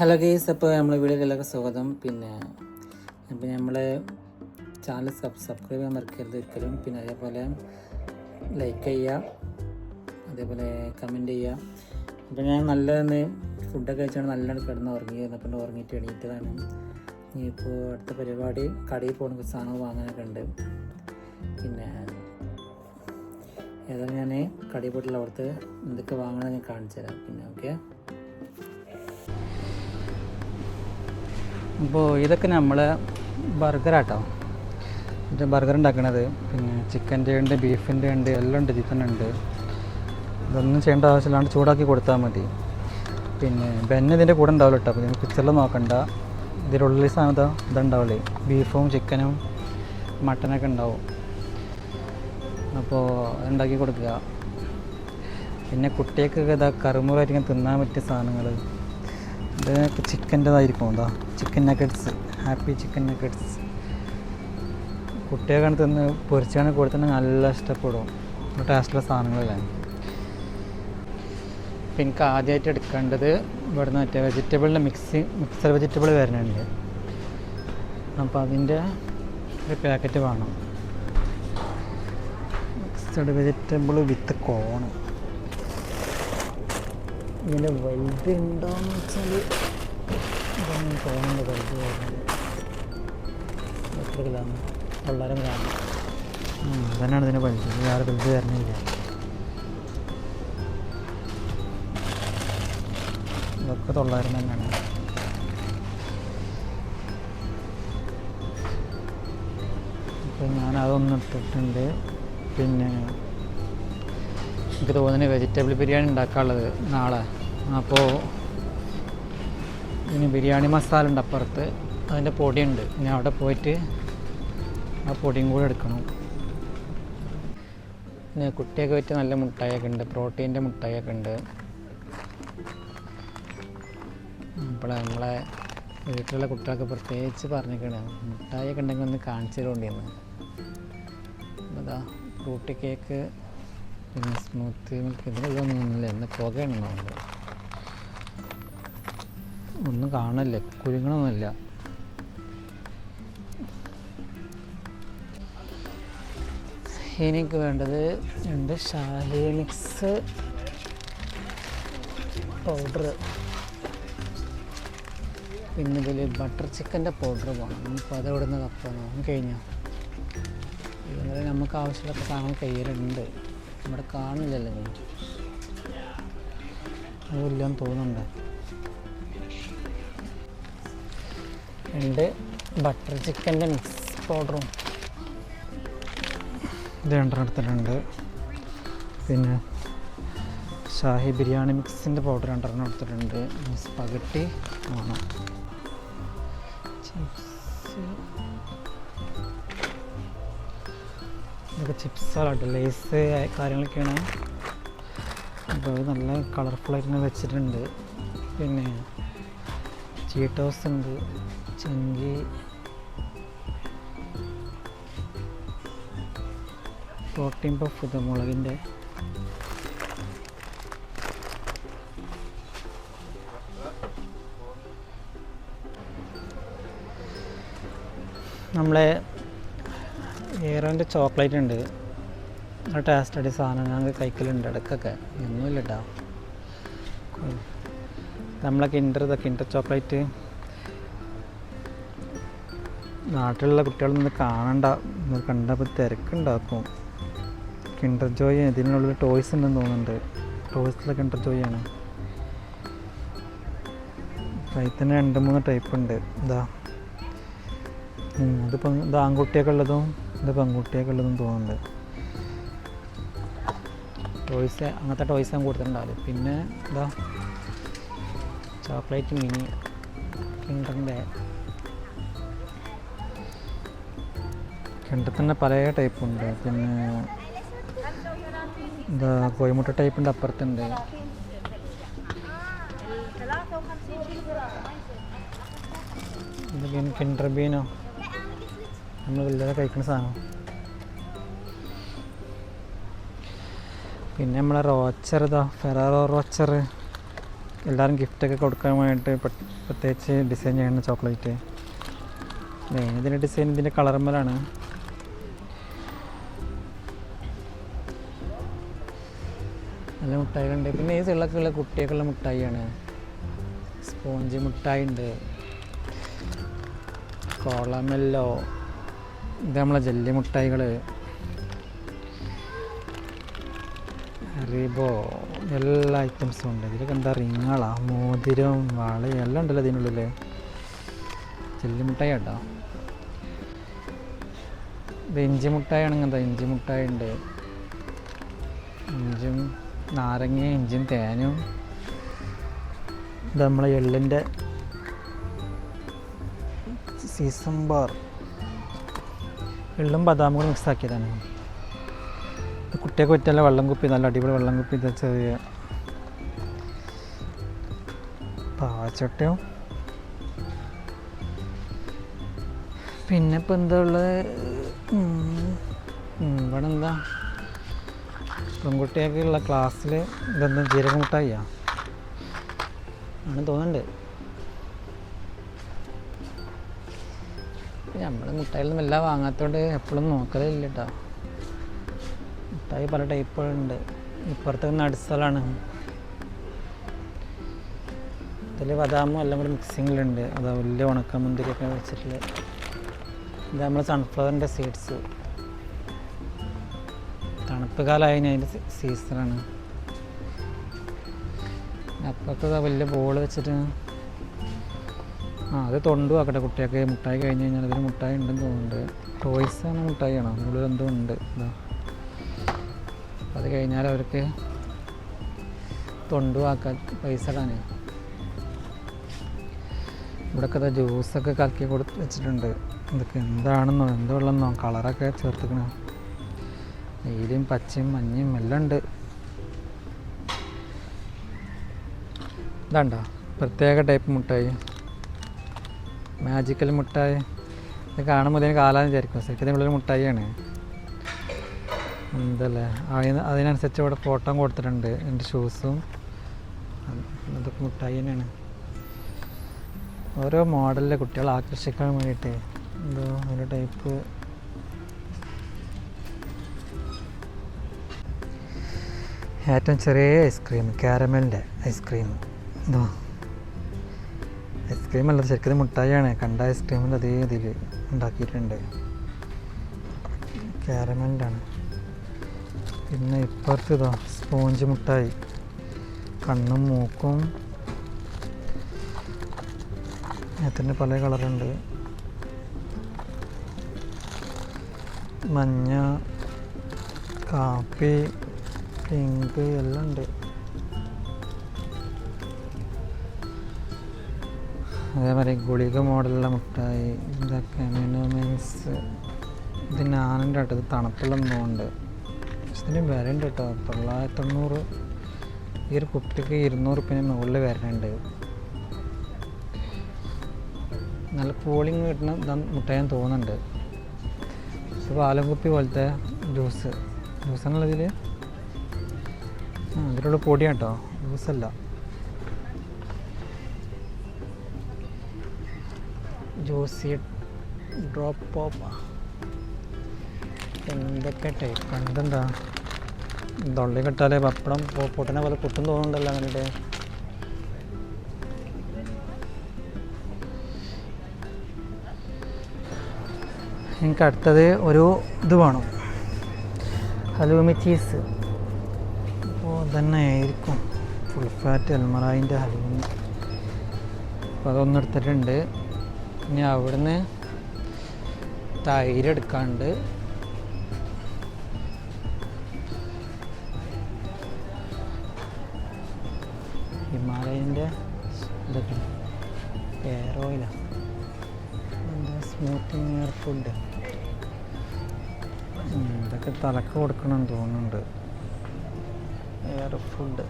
Hello guys അപ്പോൾ നമ്മളെ വീഡിയോയിലേക്ക് സ്വാഗതം. പിന്നെ അപ്പോൾ നമ്മളെ ചാനൽ സബ് സബ്സ്ക്രൈബ് ചെയ്യാൻ മറക്കരുത് ഒരിക്കലും. പിന്നെ അതേപോലെ ലൈക്ക് ചെയ്യുക അതേപോലെ കമന്റ് ചെയ്യുക. അപ്പോൾ ഞാൻ നല്ലതെന്ന് ഫുഡൊക്കെ കഴിച്ചാണ് നല്ലോണം കിടന്ന് ഉറങ്ങിയിരുന്നു അപ്പം ഉറങ്ങിയിട്ട് എണീറ്റതാണ്. ഇനിയിപ്പോൾ അടുത്ത പരിപാടി കടയിൽ പോകുന്ന സാധനങ്ങൾ വാങ്ങാനൊക്കെ ഉണ്ട്. പിന്നെ ഏതായാലും ഞാൻ കടയിൽ പോയിട്ടുള്ള അവിടുത്തെ എന്തൊക്കെ വാങ്ങണമെന്ന് ഞാൻ കാണിച്ചു തരാം പിന്നെ ഓക്കെ അപ്പോൾ ഇതൊക്കെ നമ്മൾ ബർഗറാട്ടോ മറ്റേ ബർഗർ ഉണ്ടാക്കണത് പിന്നെ ചിക്കന്റെ ഉണ്ട് ബീഫിന്റെ ഉണ്ട് എല്ലാം ഉണ്ട് ചിക്കൻ ഉണ്ട്. ഇതൊന്നും ചെയ്യേണ്ട ആവശ്യമില്ലാണ്ട് ചൂടാക്കി കൊടുത്താൽ മതി. പിന്നെ ബെന്ന് ഇതിന്റെ കൂടെ ഉണ്ടാവില്ല കേട്ടോ അപ്പോൾ പിക്ചറിൽ നോക്കണ്ട. ഇതിലുള്ള സാധനം ഇതാ ഇതുണ്ടാവില്ലേ ബീഫും ചിക്കനും മട്ടനൊക്കെ ഉണ്ടാവും. അപ്പോൾ ഉണ്ടാക്കി കൊടുക്കുക. പിന്നെ കുട്ടികൾക്കൊക്കെ ഇതാ ഇങ്ങനെ തിന്നാൻ പറ്റിയ സാധനങ്ങൾ ഇതൊക്കെ ചിക്കന്റെതായിരിക്കും എന്താ chicken nuggets happy chicken nuggets കുട്ടികൾക്കാണ് തിന്ന് പൊരിച്ചാണ് കൊടുത്തന്നെ നല്ല ഇഷ്ടപ്പെടും. ടേസ്റ്റുള്ള സാധനങ്ങളല്ലേ? അപ്പം എനിക്ക് ആദ്യമായിട്ട് എടുക്കേണ്ടത് ഇവിടുന്ന് മറ്റേ വെജിറ്റബിളിന്റെ മിക്സി മിക്സർ വെജിറ്റബിൾ വരുന്നുണ്ട് അപ്പോൾ അതിന്റെ ഒരു പാക്കറ്റ് വേണം. മിക്സഡ് വെജിറ്റബിൾ വിത്ത് കോൺ ഇതിന്റെ വലുത് ഉണ്ടോയെന്ന് വെച്ചാൽ ഇതൊന്നും തോന്നുന്നത് വരുന്നത് എത്ര കിലോന്ന്? തൊള്ളായിരം ഗ്രാം. അതന്നെയാണ് ഇതിന്റെ പലിശ വേറെ പലിശ തരണില്ല ഇതൊക്കെ തൊള്ളായിരം തന്നെയാണ്. അപ്പോൾ ഞാൻ അതൊന്നും ഇട്ടിട്ടുണ്ട്. പിന്നെ എനിക്ക് തോന്നുന്നു വെജിറ്റബിൾ ബിരിയാണി ഉണ്ടാക്കാനുള്ളത് നാളെ. അപ്പോൾ ഇനി ബിരിയാണി മസാല ഉണ്ട് അപ്പുറത്ത്. അതിന്റെ പൊടിയുണ്ട്. ഞാൻ അവിടെ പോയിട്ട് ആ പൊടിയും കൂടെ എടുക്കണം. പിന്നെ കുട്ടിയൊക്കെ വെച്ച് നല്ല മുട്ടായൊക്കെ ഉണ്ട്. പ്രോട്ടീന്റെ മുട്ടായൊക്കെ ഉണ്ട്. അപ്പോൾ നമ്മളെ വീട്ടിലുള്ള കുട്ടികൾക്ക് പ്രത്യേകിച്ച് പറഞ്ഞിരിക്കണേ. മുട്ടായൊക്കെ ഉണ്ടെങ്കിൽ ഒന്ന് കാണിച്ചു തരുകൊണ്ടിരുന്നു അതാ ഫ്രൂട്ടി കേക്ക് പിന്നെ സ്മൂത്ത് മിൽക്ക് ഇതിലൊന്നുമില്ല എന്ന് പുകയാണ് തോന്നുന്നത്. ഒന്നും കാണല്ല കുരുങ്ങണമൊന്നുമില്ല എനിക്ക് വേണ്ടത് രണ്ട് ഷാലി മിക്സ് പൗഡർ. പിന്നെ ഇതിൽ ബട്ടർ ചിക്കന്റെ പൗഡർ വേണം. നമുക്ക് അത് എവിടെ നിന്ന് തപ്പാന്ന് കഴിഞ്ഞാൽ ഇതുപോലെ നമുക്ക് ആവശ്യമുള്ള സാധനം കയ്യിലുണ്ട്. ഇവിടെ കാണില്ലല്ലോ. നീ അതില്ലെന്ന് തോന്നുന്നുണ്ട്. ഉണ്ട്. ബട്ടർ ചിക്കന്റെ മിക്സ് പൗഡറും ഇത് രണ്ടെണ്ണത്തിലുണ്ട് പിന്നെ ഷാഹി ബിരിയാണി മിക്സിന്റെ പൗഡർ രണ്ടെണ്ണം എടുത്തിട്ടുണ്ട്. സ്പഗട്ടി പകട്ടി ചിപ്സ് ഇതൊക്കെ ചിപ്സുകളാട്ടോ ലേസ് കാര്യങ്ങളൊക്കെയാണ്. അപ്പോൾ നല്ല കളർഫുള്ളായിട്ട് വെച്ചിട്ടുണ്ട്. പിന്നെ ചീട്ടോസ് ഉണ്ട്. ചങ്കി പ്രോട്ടീൻ പഫ് മുളകിന്റെ നമ്മളെ ഏറോന്റെ ചോക്ലേറ്റ് ഉണ്ട്. ആ ടേസ്റ്റ് അടി സാധനം ഞങ്ങൾ കഴിക്കലുണ്ട് ഇടയ്ക്കൊക്കെ. ഒന്നുമില്ല കേട്ടോ നമ്മളെ കിൻഡർ ഇതൊക്കെ കിൻഡർ ചോക്ലേറ്റ് നാട്ടിലുള്ള കുട്ടികളൊന്നും കാണണ്ട. ഇത് കണ്ടപ്പോൾ തിരക്കുണ്ടാക്കും. കിൻഡർ ജോയ് ഇതിനുള്ളിൽ ടോയ്സ് ഉണ്ടെന്ന് തോന്നുന്നുണ്ട്. ടോയ്സിലെ കിൻഡർ ജോയ് ആണ്. കൈത്തിന് രണ്ട് മൂന്ന് ടൈപ്പ് ഉണ്ട്. ഇതാ. അതിപ്പം ഇത് ആൺകുട്ടിയൊക്കെ ഉള്ളതും ഇത് പെൺകുട്ടിയൊക്കെ ഉള്ളതും തോന്നുന്നുണ്ട്. ടോയ്സ് അങ്ങനത്തെ ടോയ്സ് ഞാൻ കൊടുത്തിട്ടുണ്ടാവില്ല. പിന്നെ ഇതാ ചോക്ലേറ്റ് മിനി കിണ്ടറിന്റെ കിണ്ടർ തന്നെ പല ടൈപ്പ് ഉണ്ട്. പിന്നെ എന്താ കോഴിമുട്ട ടൈപ്പിന്റെ അപ്പുറത്തുണ്ട്. ഇതൊക്കെ കിണ്ടർ ബീനോ. നമ്മൾ വലിയ കഴിക്കുന്ന സാധനം. പിന്നെ നമ്മളെ റോച്ചർ ഇതാ ഫെറാറോ റോച്ചർ എല്ലാവരും ഗിഫ്റ്റൊക്കെ കൊടുക്കാൻ വേണ്ടിയിട്ട് പ്രത്യേകിച്ച് ഡിസൈൻ ചെയ്യുന്ന ചോക്ലേറ്റ് ഇതിന്റെ ഡിസൈൻ ഇതിന്റെ കളർമലാണ് നല്ല മിഠായികളുണ്ട് പിന്നെ ഈ സൈഡിലൊക്കെയുള്ള കുട്ടിയൊക്കെയുള്ള മിഠായിയാണ് സ്പോഞ്ച് മിഠായി ഉണ്ട് കോളമെല്ലോ. ഇത് നമ്മളെ ജെല്ലി മിഠായികൾ റീബോ എല്ലാ ഐറ്റംസും ഉണ്ട്. ഇതിലൊക്കെ എന്താ റിങ്ങളാ? മോതിരം വാള എല്ലാം ഉണ്ടല്ലോ ഇതിനുള്ളിൽ ജെല്ലി മിഠായി കേട്ടോ ഇത് ഇഞ്ചി മിഠായി ആണെങ്കിൽ എന്താ? ഇഞ്ചി മിഠായി ഉണ്ട് ഇഞ്ചും നാരങ്ങ ഇഞ്ചും തേനും. ഇത് നമ്മളെ എള്ളിന്റെ സീസൺ ബാർ. എള്ളും ബദാമും കൂടി മിക്സ് ആക്കിയതാണ് ഇത് കുട്ടിയൊക്കെ പറ്റിയല്ല വെള്ളം കുപ്പി നല്ല അടിപൊളി വെള്ളം കുപ്പി ഇത് ചെറിയ പാച്ചട്ടയും പിന്നെ ഇപ്പം എന്താ ഉള്ളത്? ഇവിടെ എന്താ പെൺകുട്ടിയൊക്കെയുള്ള ക്ലാസ്സിൽ ഇതൊന്നും ജീരക അങ്ങനെ ആണ് തോന്നുന്നുണ്ട്. നമ്മൾ മുട്ടായിലൊന്നും എല്ലാം വാങ്ങാത്തതുകൊണ്ട് എപ്പോഴും നോക്കലില്ല കേട്ടോ മുട്ടായി പല ടൈപ്പുകളുണ്ട്. ഇപ്പുറത്തെ നട്സലാണ് ഇതിൽ ബദാമും എല്ലാം കൂടി മിക്സിങ്ങിലുണ്ട്. അതാ വലിയ ഉണക്കമുന്തിരിയൊക്കെ വെച്ചിട്ടുള്ള ഇത് നമ്മൾ സൺഫ്ലവറിന്റെ സീഡ്സ് തണുപ്പ് കാലമായി അതിന്റെ സീസണാണ്. അപ്പുറത്ത് വലിയ ബോൾ വെച്ചിട്ട് ആ അത് തൊണ്ടു ആക്കട്ടെ കുട്ടിയൊക്കെ മുട്ടായി കഴിഞ്ഞ് കഴിഞ്ഞാൽ അതിന് മുട്ടായി ഉണ്ടെന്ന് തോന്നുന്നുണ്ട്. ടോയ്സ് ആണ് മുട്ടായി ആണോ അതിനുള്ളിൽ എന്തോ ഉണ്ട്. ഇതാ അത് കഴിഞ്ഞാൽ അവർക്ക് തൊണ്ടു ആക്കാൻ പൈസ ഇടാനേ. ഇവിടെയൊക്കെ ജ്യൂസൊക്കെ കലക്കി കൊടുത്ത് വെച്ചിട്ടുണ്ട്. ഇതൊക്കെ എന്താണെന്നോ? എന്തോ ഉള്ളെന്നോ? കളറൊക്കെ ചേർത്തിക്കണ. നീലയും പച്ചയും മഞ്ഞയും എല്ലാം ഉണ്ട്. ഇതാണ്ടോ പ്രത്യേക ടൈപ്പ് മുട്ടായി. മാജിക്കൽ മുട്ടായി. ഇത് കാണുമ്പോൾ ഇതിന് കാലാന്ന് വിചാരിക്കും. ശരിക്കും ഇതിനുള്ളൊരു മുട്ടായിയാണ്. എന്തല്ലേ അതിന് അതിനനുസരിച്ച് ഇവിടെ ഫോട്ടോ കൊടുത്തിട്ടുണ്ട്. എന്റെ ഷൂസും അതൊക്കെ മുട്ടായി തന്നെയാണ്. ഓരോ മോഡലിലെ കുട്ടികളെ ആകർഷിക്കാൻ വേണ്ടിയിട്ട് എന്തോ ഒരു ടൈപ്പ് ഏറ്റവും ചെറിയ ഐസ്ക്രീം കാരമലിന്റെ ഐസ്ക്രീം. എന്തോ ഐസ്ക്രീം അല്ല ശരിക്കും ഇത് മുട്ടായിയാണ്. കണ്ട ഐസ്ക്രീമിന്റെ അതേ ഇതിൽ ഉണ്ടാക്കിയിട്ടുണ്ട്. ആണ് പിന്നെ ഇപ്പുറത്ത് ഇതാ സ്പോഞ്ച് മുട്ടായി. കണ്ണും മൂക്കും. അതിന്റെ പല കളറുണ്ട്. മഞ്ഞ കാപ്പി പിങ്ക് എല്ലാം ഉണ്ട്. അതേമാതിരി ഗുളിക മോഡലുള്ള മുട്ടായി ഇതൊക്കെ മിനോമിൻസ്. ഇത് ഞാനുണ്ട് കേട്ടോ ഇത് തണുപ്പുള്ള നോണ്ട് ഇതിന് വില ഉണ്ട് കേട്ടോ തൊള്ളായിരത്തി തൊണ്ണൂറ് ഈ ഒരു കുപ്പിക്ക് ഇരുന്നൂറ് പിന്നെ മുകളിൽ വരണുണ്ട് നല്ല കൂളിങ് കിട്ടുന്ന മുട്ടായി തോന്നുന്നുണ്ട്. ഇത് പാലും കുപ്പി പോലത്തെ ജ്യൂസ്. ജ്യൂസ് എന്നുള്ളതിൽ ഇതിലുള്ള പൊടിയാണ് കേട്ടോ അല്ല ജ്യൂസി ഡ്രോപ്പ് ഓഫ് എന്തൊക്കെ ടൈപ്പ് എന്തെന്താ തൊള്ളി കിട്ടാലേ പപ്പടം പൊട്ടനെ പോലെ പൊട്ടും തോന്നുന്നുണ്ടല്ലോ അങ്ങനെ എനിക്ക് അടുത്തത് ഒരു ഇത് വേണം. ഹലൂമി ചീസ് അപ്പോൾ തന്നെ ആയിരിക്കും ഫുൾ ഫാറ്റ് അൽമറായിന്റെ ഹലൂമി. അപ്പോൾ അതൊന്നും എടുത്തിട്ടുണ്ട് ഇനി അവിടുന്ന് തൈര് എടുക്കാണ്ട്. ഹിമാലയന്റെ ഇതൊക്കെ എയർ ഓയിലാണ് സ്മൂത്തിങ് എയർ ഫുഡ് ഇതൊക്കെ തലക്ക് കൊടുക്കണം തോന്നുന്നുണ്ട്. എയർ ഫുഡ്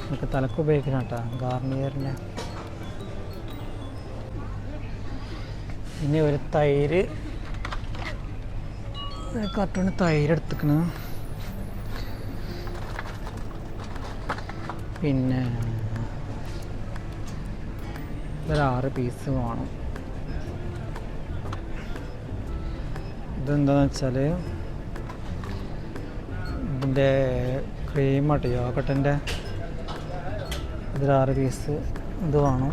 നമുക്ക് തലക്ക് ഉപയോഗിക്കണം കേട്ടോ ഗാർണിയറിന്റെ ഇനി ഒരു തൈര്. കർട്ടൂണ് തൈര് എടുത്തിക്കണ്. പിന്നെ ഒരാറ് പീസ് വേണം. ഇതെന്താന്ന് വെച്ചാൽ ഇതിന്റെ ക്രീമാട്ടോ യോഗട്ടന്റെ ഇതിലാറ് പീസ് ഇത് വേണം.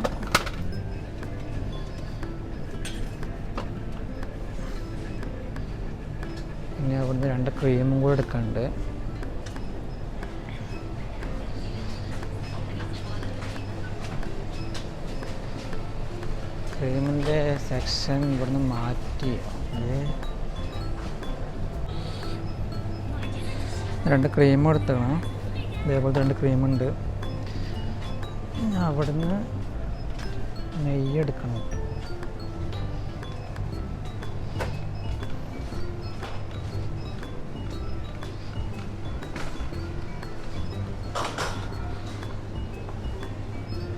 പിന്നെ അവിടുന്ന് രണ്ട് ക്രീമും കൂടെ എടുക്കാനുണ്ട്. ക്രീമിന്റെ സെക്ഷൻ ഇവിടുന്ന് മാറ്റി. അത് രണ്ട് ക്രീം എടുത്തണം ഇതേപോലത്തെ രണ്ട് ക്രീമുണ്ട് അവിടുന്ന് നെയ്യ് എടുക്കണം.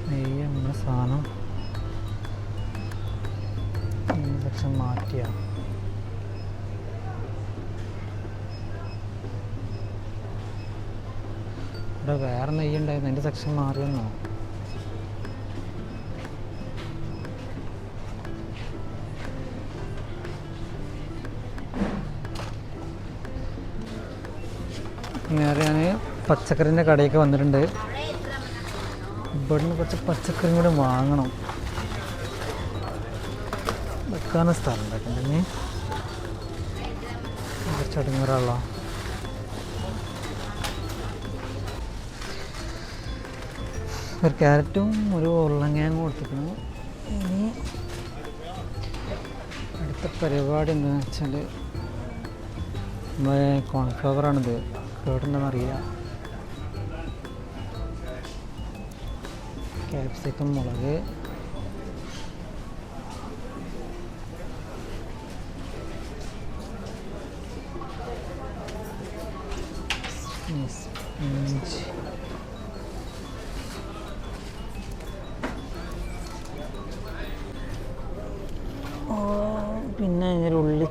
നെയ്യ് നമ്മുടെ സാധനം സെക്ഷൻ മാറ്റിയ. ഇവിടെ വേറെ നെയ്യ് ഉണ്ടായിരുന്നു. എന്റെ സെക്ഷൻ മാറിയെന്നോ നേരെ ഞാൻ പച്ചക്കറിന്റെ കടയൊക്കെ വന്നിട്ടുണ്ട്. ഇവിടുന്ന് കുറച്ച് പച്ചക്കറി കൂടെ വാങ്ങണം. വെക്കാനും സ്ഥലം ഉണ്ടാക്കണ്ടേ കുറച്ച് അടുങ്ങാറുള്ള ഒരു ക്യാരറ്റും ഒരു ഉരുളങ്ങയും കൊടുത്തിരിക്കുന്നു. ഇനി അടുത്ത പരിപാടി എന്താണെന്ന് വെച്ചാൽ നമ്മളെ കോൺഫ്ലവറാണിത് കേടുണ്ടെന്നറിയില്ല. ക്യാപ്സിക്കം മുളക്. ഇഞ്ചി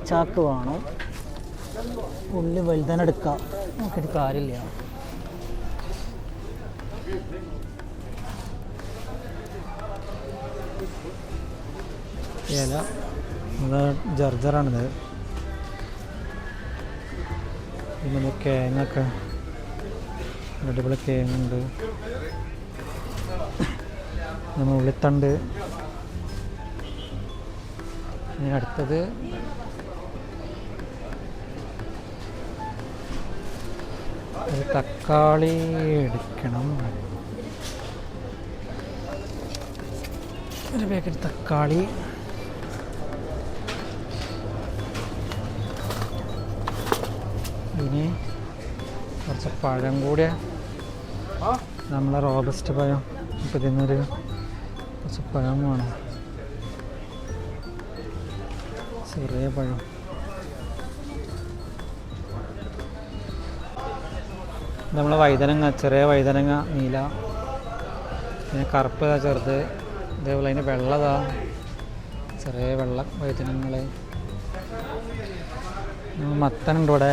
ഉള്ളിച്ചാക്ക് വേണം. ഉള്ളി വലുതന എടുക്കാം. നോക്കിയിട്ട് കാര്യമില്ല. ഇല. അത് ജർജറാണിത്. പിന്നെ കേങ്ങൊക്കെ അടിപൊളി കേങ്ങുണ്ട് നമ്മൾ ഉള്ളിത്തണ്ട്. ഇനി അടുത്തത് തക്കാളി എടുക്കണം. ഒരു പാക്കറ്റ് തക്കാളി. ഇനി കുറച്ച് പഴം കൂടെ. നമ്മളെ റോബസ്റ്റ് പഴം. ഇപ്പം ഇതിന്നൊരു കുറച്ച് പഴം വേണം. ചെറിയ പഴം. നമ്മളെ വൈതനങ്ങ ചെറിയ വൈതനങ്ങ നീല പിന്നെ കറുപ്പ് ഇതാ ചെറുത്. ഇതേപോലെ അതിന്റെ വെള്ളതാ ചെറിയ വെള്ള വൈതനങ്ങൾ മത്തനുണ്ട് ഇവിടെ.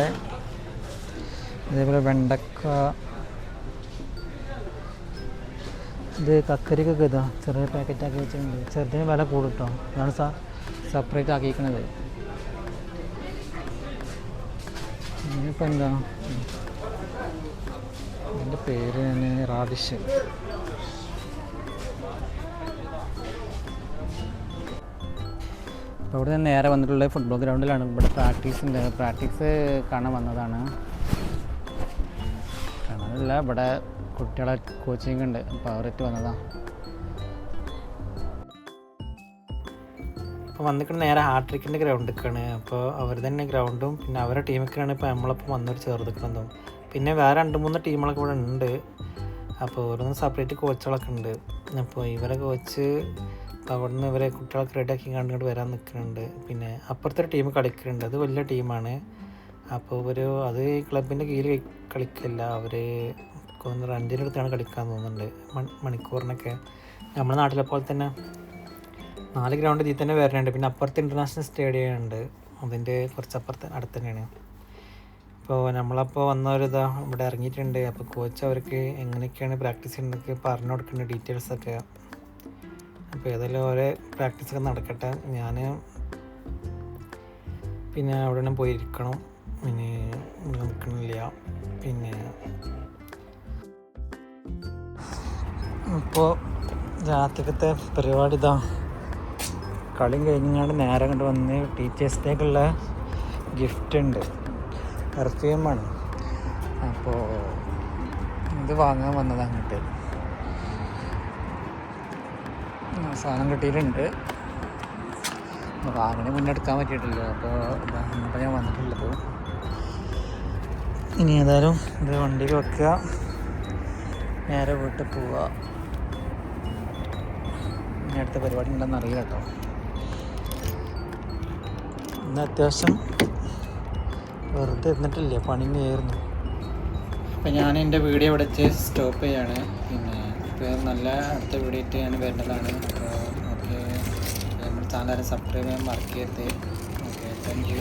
അതേപോലെ വെണ്ടക്ക. ഇത് കക്കരിക്കൊക്കെ ഇതാ ചെറിയ പാക്കറ്റാക്കി വെച്ചിട്ടുണ്ട്. ചെറുതിന് വില കൂടും കേട്ടോ അതാണ് സാ സെപ്പറേറ്റ് ആക്കിയിരിക്കണത്. ഇനിയിപ്പോൾ എന്താ? എന്റെ പേര് തന്നെ റാഡിഷൻ അപ്പോൾ ഇവിടെ നിന്ന് നേരെ വന്നിട്ടുള്ള ഫുട്ബോൾ ഗ്രൗണ്ടിലാണ് ഇവിടെ പ്രാക്ടീസ് ഉണ്ട്. പ്രാക്ടീസ് കാണാൻ വന്നതാണ്. കാണാനില്ല ഇവിടെ കുട്ടികളെ കോച്ചിങ് ഉണ്ട്. അപ്പോൾ അവരറ്റ് വന്നതാണ് അപ്പോൾ വന്നിട്ട് നേരെ ഹാട്രിക്കിന്റെ ഗ്രൗണ്ടിലേക്കാണ് അപ്പോൾ അവർ തന്നെ ഗ്രൗണ്ടും പിന്നെ അവരുടെ ടീമൊക്കെയാണ് ഇപ്പോൾ നമ്മളിപ്പോൾ വന്നൊരു ചേർന്നിക്കുന്നതും പിന്നെ വേറെ രണ്ട് മൂന്ന് ടീമുകളൊക്കെ ഇവിടെ ഉണ്ട്. അപ്പോൾ ഓരോന്ന് സെപ്പറേറ്റ് കോച്ചുകളൊക്കെ ഉണ്ട്. അപ്പോൾ ഇവരെ കോച്ച് അപ്പോൾ അവിടെ നിന്ന് ഇവരെ കുട്ടികളൊക്കെ റെഡിയാക്കി കണ്ടുകൊണ്ട് വരാൻ നിൽക്കുന്നുണ്ട് പിന്നെ അപ്പുറത്തെ ടീം കളിക്കുന്നുണ്ട് അത് വലിയ ടീമാണ് അപ്പോൾ ഒരു അത് ക്ലബിന്റെ കീഴിൽ കളിക്കില്ല. അവർ റഞ്ചിനടുത്താണ് കളിക്കാൻ തോന്നുന്നുണ്ട്. മണിക്കൂറിനൊക്കെ. നമ്മുടെ നാട്ടിലെ പോലെ തന്നെ നാല് ഗ്രൗണ്ട് ഇതിൽ തന്നെ വരുന്നുണ്ട് പിന്നെ അപ്പുറത്ത് ഇന്റർനാഷണൽ സ്റ്റേഡിയം ഉണ്ട്. അതിന്റെ കുറച്ച് അപ്പുറത്ത് അടുത്ത് തന്നെയാണ്. ഇപ്പോൾ നമ്മളപ്പോൾ വന്നവരിതാ ഇവിടെ ഇറങ്ങിയിട്ടുണ്ട്. അപ്പോൾ കോച്ച് അവർക്ക് എങ്ങനെയൊക്കെയാണ് പ്രാക്ടീസ് ചെയ്യുന്നതൊക്കെ പറഞ്ഞു കൊടുക്കേണ്ട ഡീറ്റെയിൽസൊക്കെ അപ്പോൾ ഏതായാലും ഓരോ പ്രാക്ടീസൊക്കെ നടക്കട്ടെ. ഞാൻ പിന്നെ അവിടെ തന്നെ പോയിരിക്കണം. പിന്നെ നിൽക്കണില്ല പിന്നെ ഇപ്പോൾ രാത്രിക്കത്തെ പരിപാടി ഇതാ. കളിയും കഴിഞ്ഞാണ്ട് നേരെ കണ്ട് വന്ന് ടീച്ചേഴ്സ് ഡേക്കുള്ള ഗിഫ്റ്റ് ഉണ്ട്. പെർഫ്യൂമാണ് അപ്പോൾ ഇത് വാങ്ങാൻ വന്നത് അങ്ങോട്ട്. സാധനം കിട്ടിയിട്ടുണ്ട്. മുന്നേ മുന്നെടുക്കാൻ പറ്റിയിട്ടില്ല. അപ്പോൾ അപ്പോൾ ഞാൻ വന്നിട്ടുള്ളത്. ഇനി ഏതായാലും ഇത് വണ്ടിയിൽ വെക്കുക. നേരെ വീട്ടിൽ പോവുക. ഇനി അടുത്ത പരിപാടി ഉണ്ടെന്ന് അറിയില്ല കേട്ടോ. ഇന്ന് അത്യാവശ്യം വെറുതെ ഇരുന്നിട്ടില്ല? പണി ആയിരുന്നു അപ്പം ഞാൻ എന്റെ വീഡിയോ ഇവിടെ സ്റ്റോപ്പ് ചെയ്യാണ്. പിന്നെ ഇപ്പോൾ നല്ല അടുത്ത വീഡിയോ ആയിട്ട് ഞാൻ വരുന്നതാണ്. അപ്പോൾ ഓക്കെ. ചാനൽ സബ്സ്ക്രൈബ് ചെയ്യാൻ മറക്കരുത്. Okay thank you